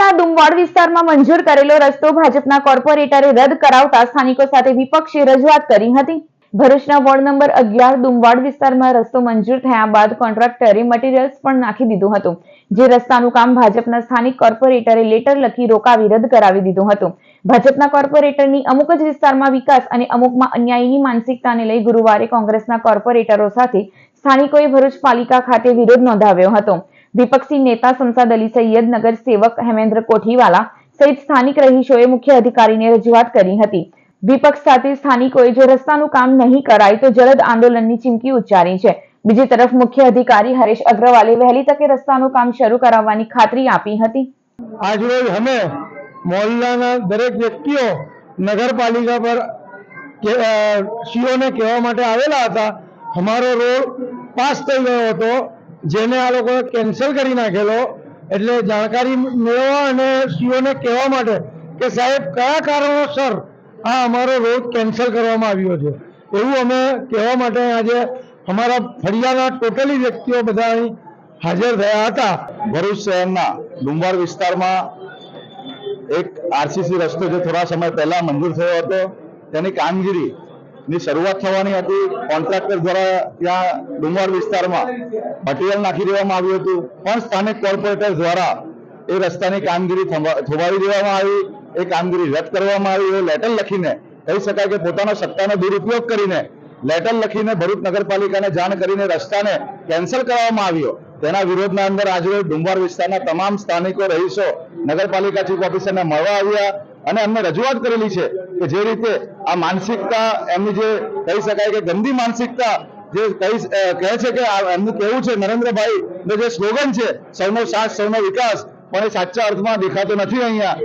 ભરૂચના ડુમવાડ વિસ્તારમાં મંજૂર કરેલો રસ્તો ભાજપના કોર્પોરેટરે રદ કરાવતા સ્થાનિકો સાથે વિપક્ષે રજૂઆત કરી હતી. ભરૂચના વોર્ડ નંબર અગિયાર ડુમવાડ વિસ્તારમાં રસ્તો મંજૂર થયા બાદ કોન્ટ્રાક્ટરે મટીરીયલ્સ પણ નાખી દીધું હતું. જે રસ્તાનું કામ ભાજપના સ્થાનિક કોર્પોરેટરે લેટર લખી રોકાવી રદ કરાવી દીધું હતું. ભાજપના કોર્પોરેટરની અમુક જ વિસ્તારમાં વિકાસ અને અમુકમાં અન્યાયની માનસિકતાને લઈ ગુરુવારે કોંગ્રેસના કોર્પોરેટરો સાથે સ્થાનિકોએ ભરૂચ પાલિકા ખાતે વિરોધ નોંધાવ્યો હતો. વિપક્ષી નેતા સંસદ અલી સૈયદ નગર સેવક હેમેન્દ્ર કોઠીવાલા સહિત સ્થાનિક રહીશોએ મુખ્ય અધિકારીને રજૂઆત કરી હતી. વિપક્ષ સાથે સ્થાનિકોએ જો રસ્તાનું કામ નહીં કરાય તો જલદ આંદોલનની ચીમકી ઉચ્ચારી છે. બીજી તરફ મુખ્ય અધિકારી હરેશ અગ્રવાલે વહેલી તકે રસ્તાનું કામ શરૂ કરાવવાની ખાતરી આપી હતી. આજરોજ અમે મોહલ્લાના દરેક વ્યક્તિઓ નગરપાલિકા પર સીઓને કહેવા માટે આવેલા હતા. અમારો રોડ પાસ થઈ ગયો હતો. જેને આ લોકોએ કેન્સલ કરી નાખેલો. એટલે જાણકારી મેળવવા અને સીઓને કહેવા માટે કે સાહેબ, કયા કારણોસર આ અમારો રોડ કેન્સલ કરવામાં આવ્યો છે? એવું અમે કહેવા માટે આજે અમારા ફળિયાના ટોટલી વ્યક્તિઓ બધા હાજર થયા હતા. ભરૂચ શહેરના ડુંબાર વિસ્તારમાં એક આરસીસી રસ્તો જે થોડા સમય પહેલા મંજૂર થયો હતો, તેની કામગીરી ની શરૂઆત થવાની હતી. કોન્ટ્રાક્ટર દ્વારા ત્યાં ડુંગર વિસ્તારમાં મટીરિયલ નાખી દેવામાં આવ્યું હતું. પણ સ્થાનિક કોર્પોરેટર દ્વારા એ રસ્તાની કામગીરી થોભાવી દેવામાં આવી. એ કામગીરી રદ કરવામાં આવી. એ લેટર લખીને કહી શકાય કે પોતાના સત્તાનો દુરુપયોગ કરીને લેટર લખીને ભરૂચ નગરપાલિકાને જાણ કરીને રસ્તાને કેન્સલ કરવામાં આવ્યો. તેના વિરોધના અંદર આજે ડુંબર વિસ્તારના તમામ સ્થાનિકો રહીશો નગરપાલિકા ચીફ ઓફિસરને મળવા આવ્યા અને અમને રજૂઆત કરેલી છે કે જે રીતે આ માનસિકતા એમની જે કહી શકાય કે ગંદી માનસિકતા જે કહી કહે છે કે એમનું કેવું છે નરેન્દ્રભાઈ જે સ્લોગન છે, સૌનો સાથ, સૌનો વિકાસ, પણ એ સાચા અર્થમાં દેખાતો નથી અહીંયા.